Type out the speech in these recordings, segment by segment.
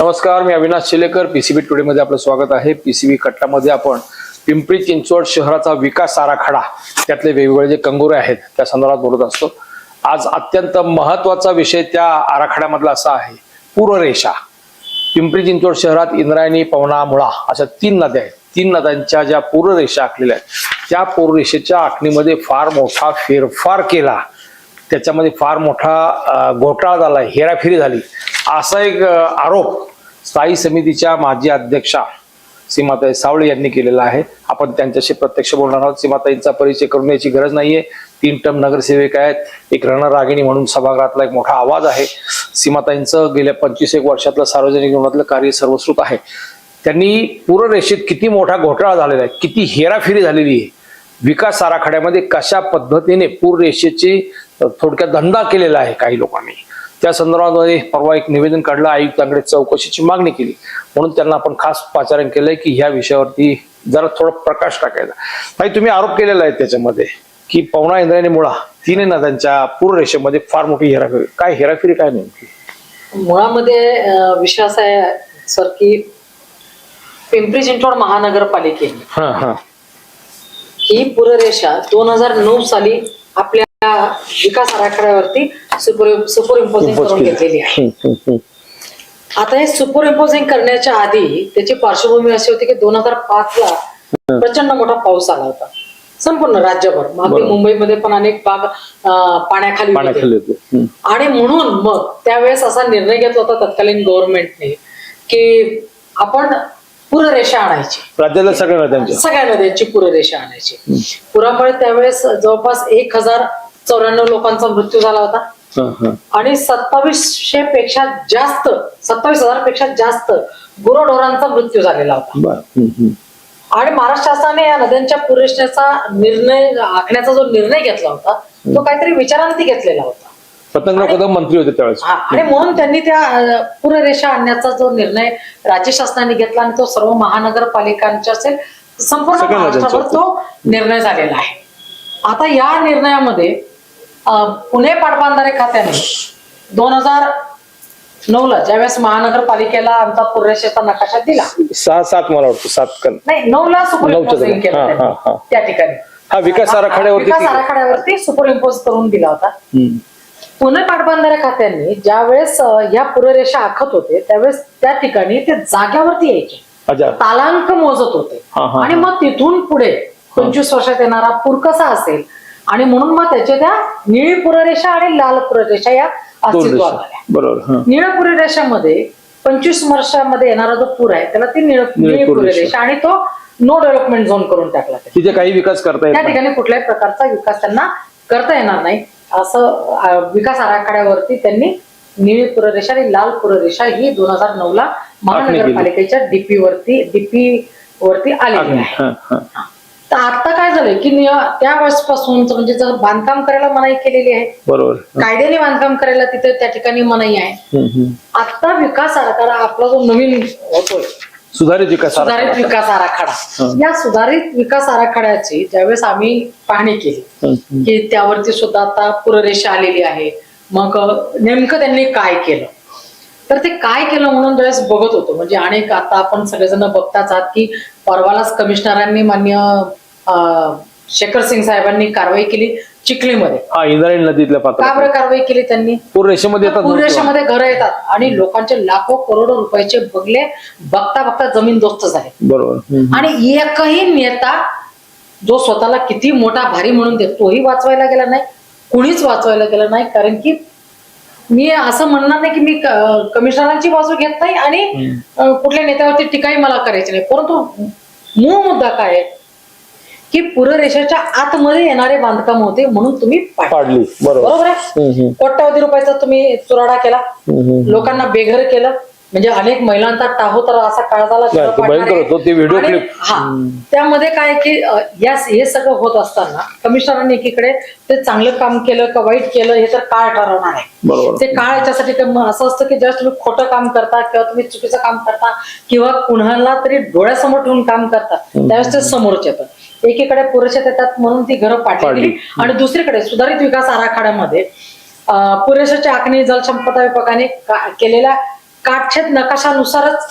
नमस्कार मी Avinash Shilekar. PCB today मध्ये आपलं स्वागत आहे. पीसीबी कट्टामध्ये आपण पिंपरी चिंचवड शहराचा विकास आराखडा त्यातले वेगवेगळे जे कंगोरे आहेत त्या संदर्भात बोलत असतो. आज अत्यंत महत्त्वाचा विषय त्या आराखड्यामधला असा आहे. पूररेषा. पिंपरी चिंचवड शहरात इंद्रायणी पवना मुळा अशा तीन नद्या आहेत. तीन नद्यांच्या ज्या पूररेषा आखलेल्या आहेत त्या पूररेषेच्या आखणीमध्ये फार मोठा फेरफार केला. त्याच्यामध्ये फार मोठा घोटाळा झाला हेराफेरी झाली. असा एक आरोप स्थायी समितीच्या माजी अध्यक्षा सीमाताई सावळे यांनी केलेला आहे. आपण त्यांच्याशी प्रत्यक्ष बोलणार आहोत. सीमाताईंचा परिचय करून याची गरज नाहीये. तीन टर्म नगरसेवक आहेत. एक रणरागिणी म्हणून सभागृहातला एक मोठा आवाज आहे. सीमाताईंचं गेल्या पंचवीस एक वर्षातलं सार्वजनिक जीवनातलं कार्य सर्वश्रुत आहे. त्यांनी पूररेषेत किती मोठा घोटाळा झालेला आहे किती हेराफेरी झालेली आहे विकास आराखड्यामध्ये कशा पद्धतीने पूर रेषेची थोडक्यात धंदा केलेला आहे काही लोकांनी. त्या संदर्भामध्ये परवा एक निवेदन काढलं आयुक्तांकडे चौकशीची मागणी केली. म्हणून त्यांना आपण खास पाचारण केलंय की ह्या विषयावरती जरा थोडा प्रकाश टाकायचा. भाई तुम्ही आरोप केलेला आहे त्याच्यामध्ये की पवना इंद्रायणी मुळा तिन्ही नद्यांच्या पूर रेषेमध्ये फार मोठी हेराफेरी काय हेराफेरी काय नेमकी? मुळामध्ये विषय असा आहे सर की पिंपरी चिंचवड महानगरपालिकेने ही पुररेषा दोन हजार नऊ साली आपल्या विकास आराखड्यावरती सुपर सुपर इम्पोजिंग करून घेतलेली आहे. आता हे सुपर इम्पोजिंग करण्याच्या आधी त्याची पार्श्वभूमी अशी होती की दोन हजार पाच ला प्रचंड मोठा पाऊस आला होता. संपूर्ण राज्यभर. मागे बरोबर. मुंबईमध्ये पण अनेक भाग पाण्याखाली. आणि म्हणून मग त्यावेळेस असा निर्णय घेतला होता तत्कालीन गव्हर्नमेंटने की आपण पुररेषा आणायची. राज्यातल्या सगळ्या नद्यांच्या सगळ्या नद्यांची पुररेषा आणायची. पुरामुळे त्यावेळेस जवळपास एक हजार चौऱ्याण्णव लोकांचा मृत्यू झाला होता. आणि सत्तावीसशे पेक्षा जास्त सत्तावीस हजारपेक्षा जास्त गुरढोरांचा मृत्यू झालेला होता. आणि महाराष्ट्र शासनाने या नद्यांच्या पुररेषेचा निर्णय आखण्याचा जो निर्णय घेतला होता तो काहीतरी विचारांती घेतलेला होता. पतंगराव कदम मंत्री होते त्यावेळेस. आणि म्हणून त्यांनी त्या पुररेषा आणण्याचा जो निर्णय राज्य शासनाने घेतला आणि तो सर्व महानगरपालिकांच्या असेल संपूर्ण महाराष्ट्रावर तो निर्णय झालेला आहे. आता या निर्णयामध्ये पुणे पाटबंधारे खात्याने दोन हजार नऊ ला ज्यावेळेस महानगरपालिकेला आमचा पुररेषेचा नकाशा दिला. सहा सात मला वाटतं सात नाही नऊ ला सुपर नऊच्या इम्पोजिंग दरम्यान. केलं त्यांनी हा, हा. त्या ठिकाणी. हा विकास आराखड्यावरती विकास. आराखड्यावरती सुपर इम्पोज करून दिला होता. पुणे पाटबंधारे खात्यांनी ज्यावेळेस या पुररेषा आखत होते त्यावेळेस त्या ठिकाणी ते जाग्यावरती यायचे. तालांक मोजत होते. आणि मग तिथून पुढे पंचवीस वर्षात येणारा पूर कसा असेल आणि म्हणून मग त्याच्या त्या निळी पुररेषा आणि लाल पुररेषा या अस्तित्वात. आल्या बरोबर निळ पुररेषामध्ये पंचवीस वर्षामध्ये येणारा जो पूर आहे त्याला ती निळ निळी पुररेषा. आणि तो नो डेव्हलपमेंट झोन करून टाकला. तिथे काही विकास करता त्या ठिकाणी कुठल्याही प्रकारचा विकास त्यांना करता येणार नाही असं विकास आराखड्यावरती त्यांनी निळी पुररेषा आणि लाल पुररेषा ही दोन हजार नऊ ला महानगरपालिकेच्या डीपी वरती डीपी वरती आलेली. आहे. तर आता काय झालंय की निय- त्या वेळेसपासून म्हणजे जर बांधकाम करायला मनाई केलेली आहे बरोबर कायद्याने बांधकाम करायला तिथे त्या ठिकाणी मनाई आहे हम्म, हम्म. आता विकास आराखडा आपला जो नवीन होतोय सुधारित विकास सुधारित आराखडा. विकास आराखडा हं. या सुधारित विकास आराखड्याची ज्यावेळेस आम्ही पाहणी केली हम्म, हम्म. की त्यावरती सुद्धा आता पुररेषा आलेली आहे मग अ, नेमकं त्यांनी काय केलं तर ते काय केलं म्हणून ज्यावेळेस बघत होतो. म्हणजे अनेक आता आपण सगळेजण बघताच आहात की परवालाच कमिशनरांनी मान्य शेखर सिंग साहेबांनी कारवाई केली चिखलीमध्ये. हा इंद्रायणी नदीतल्या का पात्र बरं कारवाई केली त्यांनी? पूर रेषेमध्ये येतात ना पुरेशामध्ये घरं येतात आणि लोकांचे लाखो करोडो रुपयाचे बंगले बघता बघता जमीन दोस्त झाले बरोबर. हम्म. आणि एकही नेता जो स्वतःला किती मोठा भारी म्हणून देतो तोही वाचवायला गेला नाही कुणीच वाचवायला गेलं नाही कारण की मी असं म्हणणार नाही की मी कमिशनरांची बाजू घेत नाही आणि कुठल्या नेत्यावरती टीकाही मला करायची नाही. परंतु मूळ मुद्दा काय आहे? की पुररेषेच्या आतमध्ये येणारे बांधकाम होते म्हणून तुम्ही पाडले. बरोबर. आहे. कोट्यावधी रुपयाचा तुम्ही चुराडा केला. लोकांना बेघर केलं. म्हणजे अनेक महिलांचा टाहो तर असा काळजाला तो व्हिडिओ आणि क्लिप. हा त्यामध्ये काय की या हे सगळं होत असताना कमिशनरांनी एकीकडे ते चांगलं काम केलं का वाईट केलं हे तर काळ ठरवणार आहे ते काळ याच्यासाठी असं असतं की जेव्हा तुम्ही खोटं काम करता किंवा तुम्ही चुकीचं काम करता किंवा कुणाला तरी डोळ्यासमोर ठेवून काम करता त्यावेळेस ते समोरच येतं एकीकडे पुरेशात येतात म्हणून ती घरं. गेली. आणि दुसरीकडे सुधारित विकास आराखड्यामध्ये अं, पुरेशाची आखणी जलसंपदा विभागाने केलेल्या काटछेद नकाशानुसारच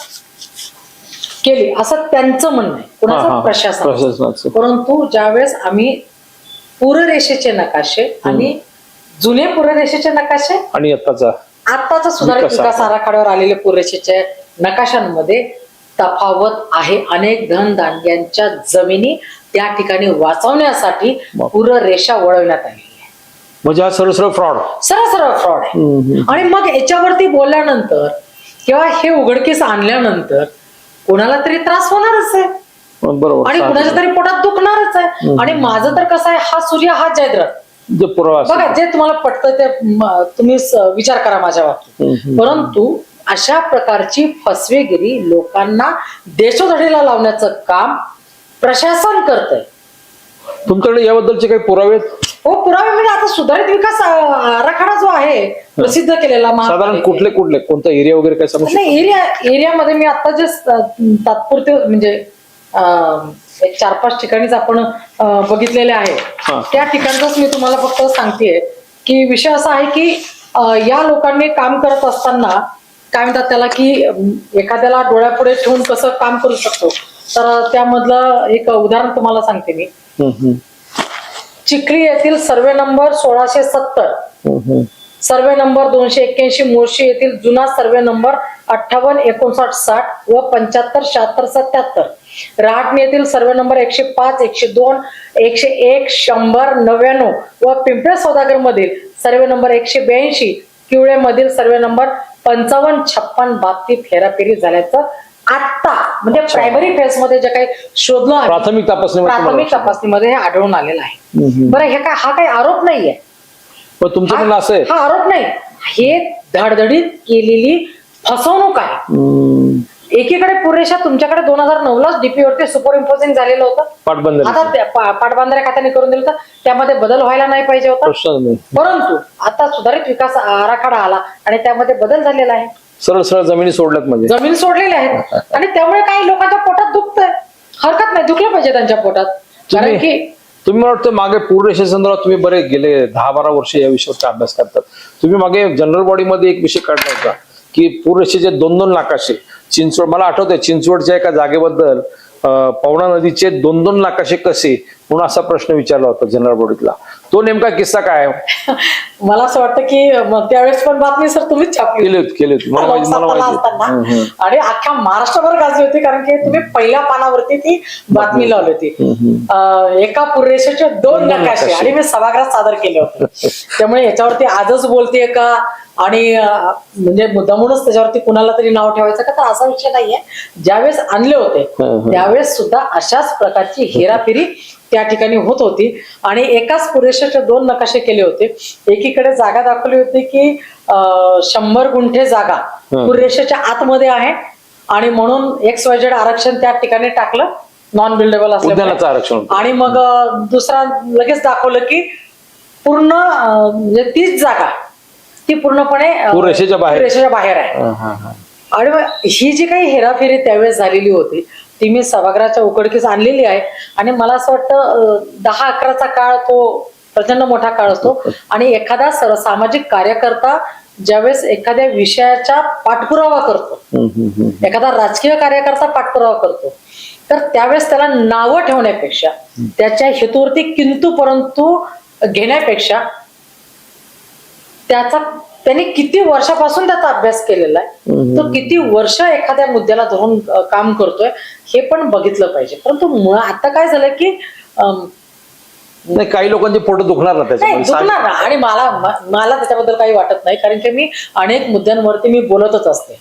केली. असं त्यांचं म्हणणं आहे. कुणाचं. प्रशासन. परंतु ज्यावेळेस आम्ही पूररेषेचे नकाशे आणि जुने पूररेषेचे नकाशे आणि आताचा आताचा सुधारित विकास आराखड्यावर आलेले पूररेषेच्या नकाशांमध्ये तफावत आहे. अनेक धनधान्यांच्या जमिनी त्या ठिकाणी वाचवण्यासाठी. पूररेषा वळवण्यात आहे. म्हणजे हा सरळ सरळ फ्रॉड. सरळ सरळ फ्रॉड आहे. आणि मग याच्यावरती बोलल्यानंतर किंवा हे उघडकीस आणल्यानंतर कोणाला तरी त्रास होणारच आहे. बरोबर. आणि कुणाच्या तरी पोटात दुखणारच आहे. आणि माझं तर कसं आहे हा सूर्य हा जयद्रथ. बघा जे तुम्हाला पटतं ते तुम्ही विचार करा माझ्या बाबतीत. परंतु अशा प्रकारची फसवेगिरी लोकांना देशोधडीला लावण्याचं काम प्रशासन करतंय. तुमच्याकडे याबद्दलचे काही पुरावे? हो पुरावे म्हणजे आता सुधारित विकास आराखडा जो आहे प्रसिद्ध केलेला साधारण महापालिकेने. कुठले कुठले कोणता एरिया वगैरे काय सांगू शकता? नाही एरिया एरियामध्ये मी आता जे स- तात्पुरते म्हणजे अं, एक चार पाच ठिकाणीच आपण अं, बघितलेले हा. आहे त्या ठिकाणच मी तुम्हाला फक्त सांगतेय की विषय असा आहे की अं, या लोकांनी काम करत असताना काय म्हणतात त्याला की अं, एखाद्याला डोळ्यापुढे ठेवून कसं काम करू शकतो तर त्यामधलं एक उदाहरण तुम्हाला सांगते मी हम्म, हम्म, चिखली येथील सर्वे नंबर सोळाशे सत्तर. सर्वे नंबर दोनशे एक्क्याऐंशी मुळशी येथील जुना सर्वे नंबर अठ्ठावन्न एकोणसाठ साठ व पंच्याहत्तर शहात्तर सत्याहत्तर रहाटणी येथील सर्वे नंबर एकशे पाच एकशे दोन एकशे एक शंभर नव्याण्णव व पिंपळे सौदागर मधील सर्वे नंबर एकशे ब्याऐंशी किवळे मधील सर्वे नंबर पंचावन्न छप्पन बाबतीत फेराफेरी झाल्याचं आत्ता म्हणजे प्रायमरी फेजमध्ये जे काही शोधलं आहे, प्राथमिक तपासणीमध्ये प्राथमिक तपासणीमध्ये हे आढळून आलेलं आहे. हम्म. बरं हे काय हा काही आरोप नाहीये. पण तुमचं म्हणणं असं आहे. हा आरोप नाही. हे धडधडीत केलेली फसवणूक आहे. हम्म, एकीकडे पुरेशा तुमच्याकडे दोन हजार नऊ लाच डीपी वरती सुपर इम्पोजिंग झालेलं होतं. पाटबंधारे. आता त्या पा- पाटबंधारे खात्याने करून दिलं तर त्यामध्ये बदल व्हायला नाही पाहिजे होता. प्रश्न नाही. परंतु आता सुधारित विकास आराखडा आला आणि त्यामध्ये बदल झालेला आहे. सरळ सरळ जमिनी सोडल्यात म्हणजे. जमीन सोडलेल्या आहेत. आणि त्यामुळे काही लोकांच्या पोटात दुखतंय. हरकत नाही दुखलं पाहिजे त्यांच्या पोटात. कारण तुम्ही- की तुम्ही मला वाटतं मागे पूर्वरेषे संदर्भात तुम्ही बरे गेले दहा बारा वर्ष या विषयावरचा अभ्यास करतात. तुम्ही मागे जनरल बॉडीमध्ये एक विषय काढला होता की पूररेषेचे दोन दोन नाकाशे चिंचवड मला आठवतंय चिंचवडच्या एका जागेबद्दल अं, पवना नदीचे दोन दोन नाकाशे कसे म्हणून असा प्रश्न विचारला होता जनरल बॉडीतला तो नेमका किस्सा काय मला असं वाटतं की त्यावेळेस पण बातमी सर तुम्हीच छापली केली होती केली होती. मला माहिती मला माहिती. आणि अख्ख्या महाराष्ट्रभर गाजली होती कारण की तुम्ही पहिल्या पानावरती ती बातमी लावली होती. एका पुरेशाचे दोन नकाशे. आणि मी सभागृहात सादर केले होते. त्यामुळे याच्यावरती आजच बोलतेय का? आणि म्हणजे मुद्दामूनच त्याच्यावरती कुणाला तरी नाव ठेवायचं का? तर असा विषय नाहीये. ज्यावेळेस आणले होते. त्यावेळेस सुद्धा अशाच प्रकारची हेराफेरी त्या ठिकाणी होत होती आणि एकाच पुरेशाचे दोन नकाशे केले होते एकीकडे जागा दाखवली होती की शंभर गुंठे जागा. पुरेशाच्या आतमध्ये आहे आणि म्हणून एक्स वायजेड आरक्षण त्या ठिकाणी टाकलं नॉन बिल्डेबल उद्यानाचं आरक्षण. आणि मग दुसरा लगेच दाखवलं की पूर्ण म्हणजे तीच जागा ती पूर्णपणे अं, पूररेषेच्या बाहेर. आहे. आणि ही जी काही हेराफेरी त्यावेळेस झालेली होती ती मी सभागृहाच्या उकडकीस आणलेली आहे. आणि मला असं वाटतं दहा अकराचा काळ तो प्रचंड मोठा काळ असतो. आणि एखादा सर सामाजिक कार्यकर्ता ज्यावेळेस एखाद्या विषयाचा पाठपुरावा करतो. एखादा राजकीय कार्यकर्ता पाठपुरावा करतो तर त्यावेळेस त्याला नावं ठेवण्यापेक्षा त्याच्या हेतूवरती किंतु परंतु घेण्यापेक्षा त्याचा त्याने किती वर्षापासून त्याचा अभ्यास केलेला आहे? तो किती वर्ष एखाद्या मुद्द्याला धरून काम करतोय हे पण बघितलं पाहिजे. परंतु आता काय झालं की नाही काही लोकांचे पोट दुखणार ना दुखणार ना. आणि मला मला त्याच्याबद्दल काही वाटत नाही कारण की मी अनेक मुद्द्यांवरती मी बोलतच असते.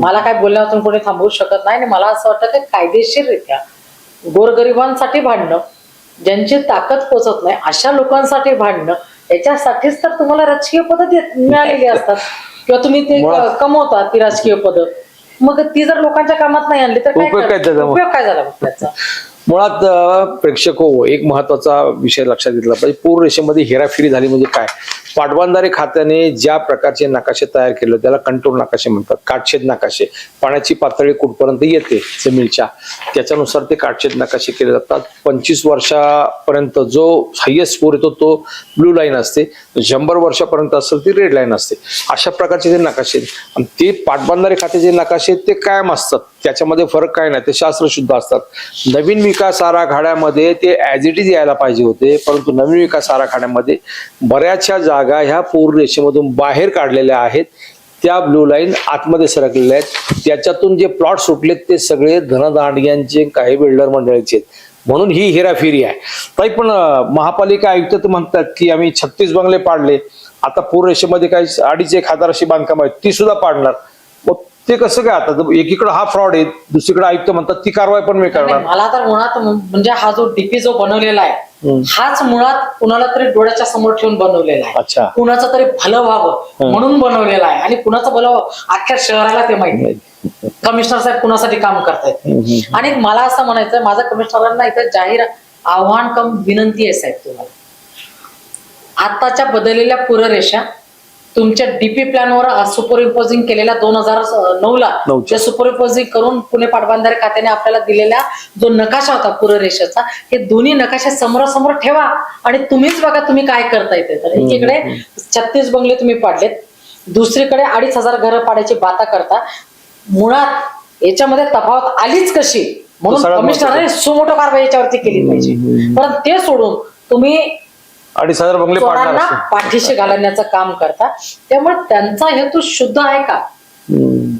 मला काय बोलण्यातून कोणी थांबवू शकत नाही आणि मला असं वाटतं की कायदेशीररित्या गोरगरिबांसाठी भांडणं ज्यांची ताकद पोचत नाही अशा लोकांसाठी भांडणं याच्यासाठीच तर तुम्हाला राजकीय पद मिळालेली असतात किंवा तुम्ही ते मुळात- कमवता ती राजकीय पद मग ती जर लोकांच्या कामात नाही आणली तर काय उपयोग काय करणार? त्याचा मग? उपयोग काय झाला मग त्याचा मुळात प्रेक्षक हो एक महत्त्वाचा विषय लक्षात घेतला पाहिजे. पूर रेषेमध्ये हेराफेरी झाली म्हणजे काय? पाटबंधारे खात्याने ज्या प्रकारचे नकाशे तयार केले त्याला कंट्रोल नकाशे म्हणतात. काटछेद नकाशे. पाण्याची पातळी कुठपर्यंत येते? जमिनीच्या. त्याच्यानुसार ते काटछेद नकाशे केले जातात. पंचवीस वर्षापर्यंत जो हायेस्ट पूर येतो तो ब्लू लाईन असते. शंभर वर्षापर्यंत असेल ती रेड लाईन असते. अशा प्रकारचे जे नकाशे आहेत. आणि ते पाटबंधारे खात्याचे नकाशे आहेत, ते कायम असतात. त्याच्यामध्ये फरक काय नाही. ते शास्त्रशुद्ध असतात. नवीन मी विकास आराखड्यामध्ये ते ॲज इट इज यायला पाहिजे होते परंतु नवीन विकास आराखड्यामध्ये बऱ्याचशा जागा ह्या पूर रेषेमधून बाहेर काढलेल्या आहेत. त्या ब्लू लाईन आतमध्ये सरकलेल्या आहेत. त्याच्यातून जे प्लॉट सुटलेत ते सगळे धनदांडग्यांचे काही बिल्डर मंडळीचे आहेत. म्हणून ही हेराफेरी आहे. ताई पण महापालिका आयुक्त तर म्हणतात की आम्ही छत्तीस बंगले पाडले. आता पूर रेषेमध्ये काही अडीच एक हजार अशी बांधकाम आहेत. ती सुद्धा पाडणार. मग ते कसं काय आता एकीकडे हा फ्रॉड आहे दुसरीकडे आयुक्त म्हणतात ती कारवाई पण मी करणार मला तर मुळात म्हणजे हा जो डीपी जो बनवलेला आहे. हाच मुळात कुणाला तरी डोळ्याच्या समोर ठेवून बनवलेला आहे अच्छा कुणाचं तरी भलं व्हावं. म्हणून बनवलेला आहे आणि कुणाचं भलं व्हावं अख्ख्या शहराला ते माहिती. कमिशनर साहेब कुणासाठी काम करतायत. आणि मला असं म्हणायचं माझं कमिशनरांना इथं जाहीर आव्हान कम विनंती आहे साहेब तुम्हाला आताच्या बदललेल्या पुररेषा तुमच्या डीपी प्लॅनवर सुपर इम्पोजिंग केलेल्या दोन हजार नऊ ला नऊच्या. ते सुपर इम्पोजिंग करून पुणे पाटबंधारे खात्याने आपल्याला दिलेला जो नकाशा होता पुररेषेचा हे दोन्ही नकाशे समोरासमोर ठेवा आणि तुम्हीच बघा तुम्ही काय करता येते तर एकीकडे छत्तीस बंगले तुम्ही पाडलेत दुसरीकडे अडीच हजार घरं पाडायची बाता करता. मुळात याच्यामध्ये तफावत आलीच कशी? म्हणून कमिशनरने सुमोटो कारवाई याच्यावरती केली पाहिजे. पण ते सोडून तुम्ही अडीच हजार बंगले पाडणार चोरांना पाठीशी घालण्याचं काम करता त्यामुळे त्यांचा हेतू शुद्ध आहे का? हम्म.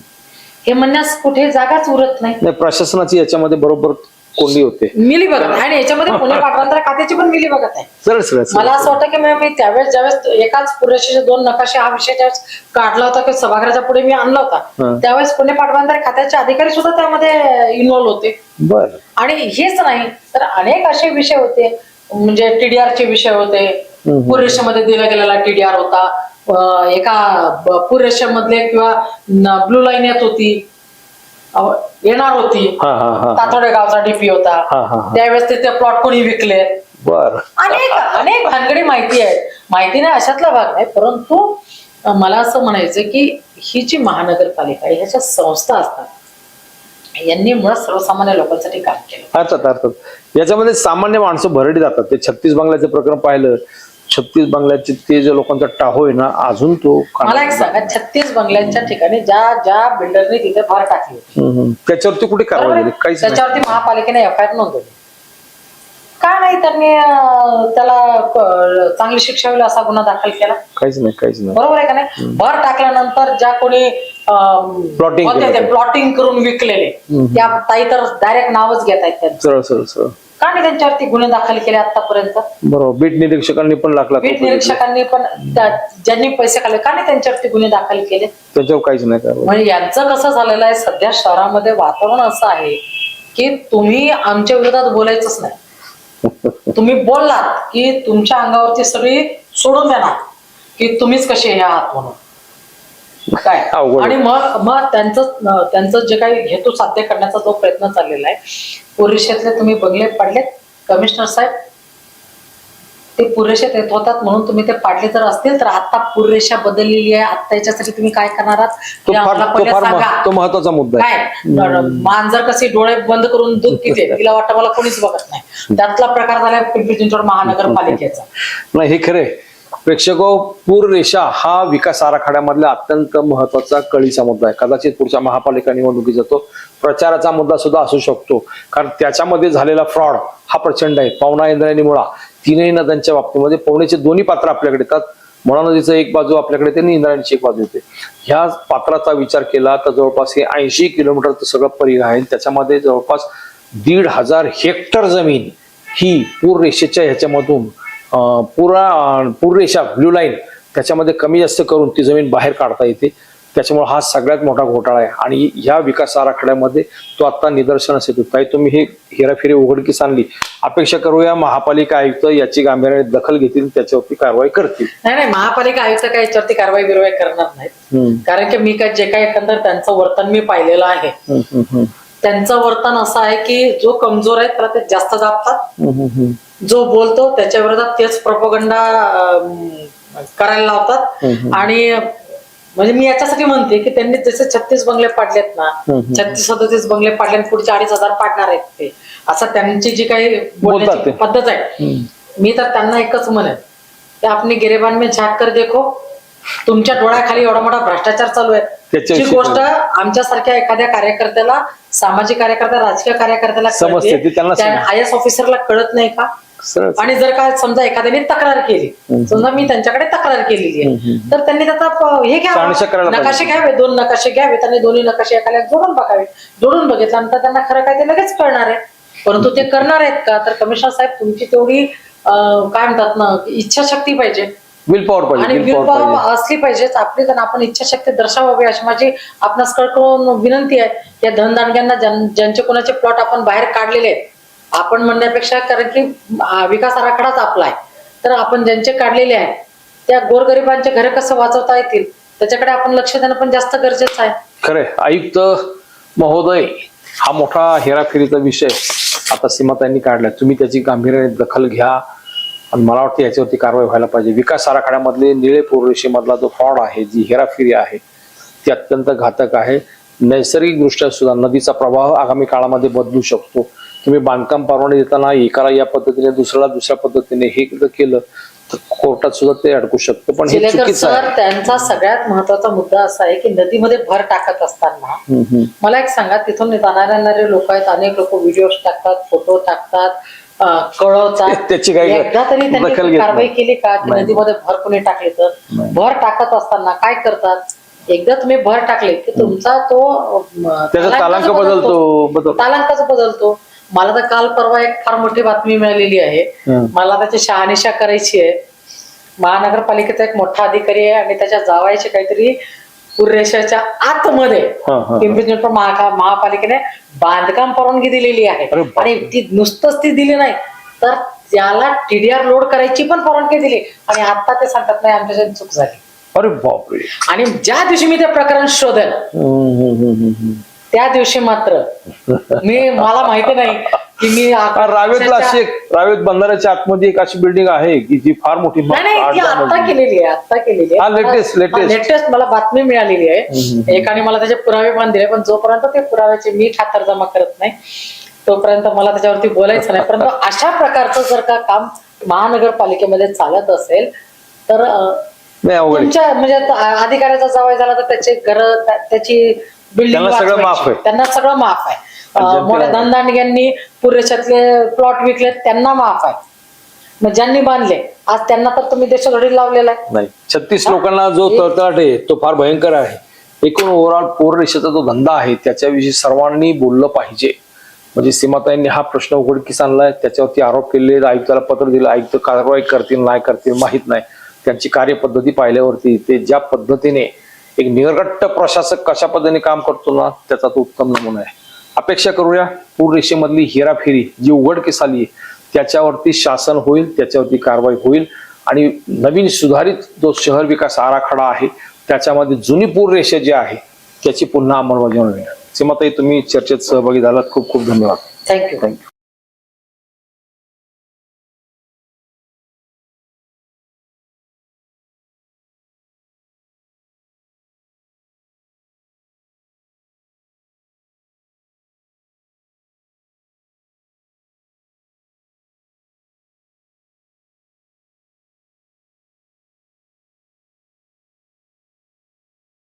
हे म्हणण्यास कुठे जागाच उरत नाही. नाही प्रशासनाची याच्यामध्ये बरोबर कोंडी होते. मिली बघत. आणि याच्यामध्ये पुणे पाटबंधारे खात्याची पण मिली बघत आहे. सरळ सरळ सरळ. मला असं वाटतं की मी मी त्यावेळेस ज्यावेळेस एकाच पुरेशीचे दोन नकाशे हा विषय ज्यावेळेस काढला होता की सभागृहाच्या पुढे मी आणला होता. हं. त्यावेळेस पुणे पाटबंधारे खात्याचे अधिकारी सुद्धा त्यामध्ये इन्व्हॉल्व होते. बर. आणि हेच नाही तर अनेक असे विषय होते. म्हणजे टीडीआर चे विषय होते. पुरेशामध्ये दिला गेलेला टीडीआर होता. अं, एका ब- पुरेशामधले किंवा ब्लू लाईन येत होती. अं, येणार होती. हा हा हा. तातोडे गावचा डीपी होता. हा, हा, हा. त्यावेळेस ते प्लॉट कोणी विकले? बर. अनेक अनेक भानगडी माहिती आहे माहिती नाही अशातला भाग नाही परंतु अं, मला असं म्हणायचं की ही जी महानगरपालिका आहे ह्याच्या संस्था असतात. यांनी मुळात सर्वसामान्य लोकांसाठी काम केलं. अर्थात अर्थात. याच्यामध्ये सामान्य माणसं भरडी जातात. ते छत्तीस बंगल्याचं प्रकरण पाहिलं छत्तीस बंगल्याचे ते जे लोकांचा टाहो आहे ना अजून तो मला एक सांगा छत्तीस बंगल्यांच्या ठिकाणी ज्या ज्या बिल्डरने तिथे फार टाकली होती. हम्म. त्याच्यावरती कुठे कारवाई? झाली? काहीच नाही. त्याच्यावरती महापालिकेने एफ आय आर नोंदवली. का नाही त्यांनी अं, त्याला चांगली शिक्षा होईल असा गुन्हा दाखल केला? काहीच नाही काहीच नाही. बरोबर आहे का नाही? भर टाकल्यानंतर ज्या कोणी Plotting केलं. प्लॉटिंग करून विकलेले. हम्म. त्या ताई तर डायरेक्ट नावच घेत आहेत त्यांचं. सरळ सरळ सरळ. का नाही त्यांच्यावरती गुन्हे दाखल केले आतापर्यंत? बरोबर बीट निरीक्षकांनी पण लाख लाख वीट रुपये दिले. निरीक्षकांनी पण त्या- ज्यांनी पैसे खाल्ले का नाही त्यांच्यावरती गुन्हे दाखल केले? त्याच्यावर काहीच नाही म्हणजे यांचं कसं झालेलं आहे सध्या शहरामध्ये वातावरण असं आहे की तुम्ही आमच्या विरोधात बोलायचंच नाही. तुम्ही बोललात की तुमच्या अंगावरती सगळी सोडून देणार की तुम्हीच कसे हे आहात म्हणून. काय? अवघड आहे. आणि मग मग त्यांचं त्यांचं जे काही हेतू साध्य करण्याचा जो प्रयत्न चाललेला आहे पुरेशातले तुम्ही बंगले पाडलेत कमिशनर साहेब ते पुरेशात येत होतात म्हणून तुम्ही ते पाडले जर असतील तर आता पुरेशा बदललेली आहे. आता याच्यासाठी तुम्ही काय करणार आहात? तो फार आम्हाला तो पहिले फार सांगा. मह- तो महत्त्वाचा मुद्दा आहे. काय? मांजर कशी डोळे बंद करून दूध पिते तिला वाटतं मला कोणीच बघत नाही. त्यातला प्रकार झालाय पिंपरी चिंचवड महानगरपालिकेचा. नाही हे खरे प्रेक्षक पूर रेषा हा विकास आराखड्यामधला अत्यंत महत्त्वाचा कळीचा मुद्दा आहे. कदाचित पुढच्या महापालिका निवडणुकीचा तो प्रचाराचा मुद्दा सुद्धा असू शकतो. कारण त्याच्यामध्ये झालेला फ्रॉड हा प्रचंड आहे. पावना इंद्रायणी मुळा तीनही नद्यांच्या बाबतीमध्ये पवनेचे दोन्ही पात्र आपल्याकडे येतात. मुळा नदीचं एक बाजू आपल्याकडे येते आणि इंद्रायणीची एक बाजू येते. ह्या पात्राचा विचार केला तर जवळपास हे ऐंशी किलोमीटरचं सगळं परिघ आहे. त्याच्यामध्ये जवळपास दीड हजार हेक्टर जमीन ही पूर रेषेच्या ह्याच्यामधून पुरा अं, पूर रेषा ब्ल्यू लाईन त्याच्यामध्ये कमी जास्त करून ती जमीन बाहेर काढता येते. त्याच्यामुळे हा सगळ्यात मोठा घोटाळा आहे. आणि ह्या विकास आराखड्यामध्ये तो आता निदर्शनास येतो ताई तुम्ही हे हेराफेरी उघडकीस आणली. अपेक्षा करूया महापालिका आयुक्त याची गांभीर्याने दखल घेतील त्याच्यावरती कारवाई करतील. नाही नाही महापालिका आयुक्त काय याच्यावरती कारवाई बिरवाई करणार नाहीत. हम्म, कारण की मी काय जे काही एकंदर त्यांचं वर्तन मी पाहिलेलं आहे. त्यांचं वर्तन असं आहे की जो कमजोर आहे त्याला ते जास्त दाबतात. जो बोलतो त्याच्या विरोधात तेच प्रपोगंडा करायला लावतात. आणि म्हणजे मी याच्यासाठी म्हणते की त्यांनी जसे छत्तीस बंगले पाडलेत ना. छत्तीस सदतीस बंगले पाडले पुढचे अडीच हजार पाडणार आहेत ते असं त्यांची जी काही बोलण्याची. पद्धत आहे मी तर त्यांना एकच म्हणेन की आपली गिरेबान में झाक कर देखो तुमच्या डोळ्याखाली एवढा मोठा भ्रष्टाचार चालू आहे. जी गोष्ट आमच्यासारख्या एखाद्या कार्यकर्त्याला सामाजिक कार्यकर्ता राजकीय कार्यकर्त्याला. आय एस ऑफिसरला कळत नाही का? आणि जर का समजा एखाद्याने तक्रार केली समजा मी त्यांच्याकडे तक्रार केलेली आहे तर त्यांनी त्याचा हे घ्यावं. पाहिजे. नकाशे घ्यावे दोन नकाशे घ्यावे त्यांनी दोन्ही नकाशे एखाद्या जोडून बघावे. जोडून बघितल्यानंतर त्यांना खरं काय ते लगेच कळणार आहे. परंतु ते करणार आहेत का? तर कमिशनर साहेब तुमची तेवढी काय म्हणतात ना इच्छाशक्ती पाहिजे. विल पॉवर आणि पाहिजे विल पॉवर पाहिजे. पॉवर असली पाहिजेच आपली तर आपण इच्छाशक्ती दर्शवावी अशी माझी आपणास कळकळून विनंती आहे. या धनदांडग्यांना ज्यां- ज्यांचे कोणाचे प्लॉट आपण बाहेर काढलेले आहेत आपण म्हणण्यापेक्षा कारण की आ, विकास आराखडाच आपला आहे. तर आपण ज्यांचे काढलेले आहेत त्या गोरगरिबांचे घर कसं वाचवता येतील? त्याच्याकडे आपण लक्ष देणं पण जास्त गरजेचं आहे. खरे आयुक्त महोदय हा मोठा हेराफेरीचा विषय आता सीमाताईंनी काढलाय. तुम्ही त्याची गांभीर्याने दखल घ्या. आणि मला वाटतं याच्यावरती कारवाई व्हायला पाहिजे. विकास आराखड्यामधले निळे पूर्वरेषेमधला जो फ्रॉड आहे जी हेराफेरी आहे ती अत्यंत घातक आहे. नैसर्गिकदृष्ट्या सुद्धा नदीचा प्रवाह आगामी काळामध्ये बदलू शकतो. तुम्ही बांधकाम परवाने देताना एकाला या पद्धतीने दुसऱ्याला दुसऱ्या पद्धतीने हे केलं तर कोर्टात सुद्धा ते अडकू शकतं. पण हे चुकीचं आहे. त्यांचा सगळ्यात महत्त्वाचा मुद्दा असा आहे की नदीमध्ये भर टाकत असताना. मला एक सांगा तिथून जाणारे लोक आहेत अनेक लोक व्हिडिओ टाकतात फोटो टाकतात. अं, कळवतात. त्याची काही एकदा तरी दखल त्यांनी घेत कारवाई नाही. केली का? नाही. नदीमध्ये भर कोणी टाकली तर? नाही. भर टाकत असताना काय करतात? एकदा तुम्ही भर टाकले की तुमचा तो अं, त्याचा तालांक बदलतो. बदल तालांकाच बदलतो. मला तर काल परवा एक फार मोठी बातमी मिळालेली आहे. हं. मला त्याची शहानिशा करायची आहे. महानगरपालिकेचा एक मोठा अधिकारी आहे आणि त्याच्या जावायचे काहीतरी पुरेशाच्या आतमध्ये हं, हं. पिंपरी चिंचवड महाका महापालिकेने बांधकाम परवानगी दिलेली आहे अरे बापरे. आणि ती नुसतंच ती दिली नाही तर त्याला टीडीआर लोड करायची पण परवानगी दिली आणि आता ते सांगतात नाही आमच्याच्यात चूक झाली अरे बापरे आणि ज्या दिवशी मी ते प्रकरण शोधेल हम्म, हम्म, हम्म, हम्म. त्या दिवशी मात्र मी मला माहिती नाही की मी रावेतला अशी एक रावेत बंधाऱ्याच्या आतमध्ये एक अशी बिल्डिंग आहे की जी फार मोठी आता मजली. केलेली आहे आता केलेली हा, latest, latest. लेटेस्ट मला बातमी मिळालेली आहे एकाने मला त्याचे पुरावे पण दिले पण जोपर्यंत ते पुराव्याचे मी खातर जमा करत नाही तोपर्यंत मला त्याच्यावरती बोलायचं नाही परंतु अशा प्रकारचं जर का काम महानगरपालिकेमध्ये चालत असेल तर आहे. तुमच्या म्हणजे अधिकाऱ्याचा जावाय झाला तर त्याचे घर त्याची बिल्डिंग त्यांना सगळं माफ आहे. मोठ्या धनदांडग्यांनी पुरेशातले प्लॉट विकले त्यांना माफ आहे. मग ज्यांनी बांधले आज त्यांना तर तुम्ही देशोधडी लावलेला आहे. नाही छत्तीस लोकांना जो तळतळाट आहे तो फार भयंकर आहे. एकूण ओव्हरऑल पोररेषेचा जो धंदा आहे त्याच्याविषयी सर्वांनी बोललं पाहिजे. म्हणजे सीमाताईंनी हा प्रश्न उघडकीस आणलाय त्याच्यावरती आरोप केले आयुक्ताला पत्र दिलं आयुक्त कारवाई करतील नाही करतील माहीत नाही. त्यांची कार्यपद्धती पाहिल्यावरती ते ज्या पद्धतीने एक निरगट्ट प्रशासक कशा पद्धतीने काम करतो ना त्याचा तो उत्तम नमुना आहे. अपेक्षा करूया पूर रेषेमधली हेराफेरी जी उघडकीस आली आहे त्याच्यावरती शासन होईल त्याच्यावरती कारवाई होईल. आणि नवीन सुधारित जो शहर विकास आराखडा आहे त्याच्यामध्ये जुनी पूर रेषा जी आहे त्याची पुन्हा अंमलबजावणी सीमाताई तुम्ही चर्चेत सहभागी झालात. खूप खूप धन्यवाद. Thank you thank you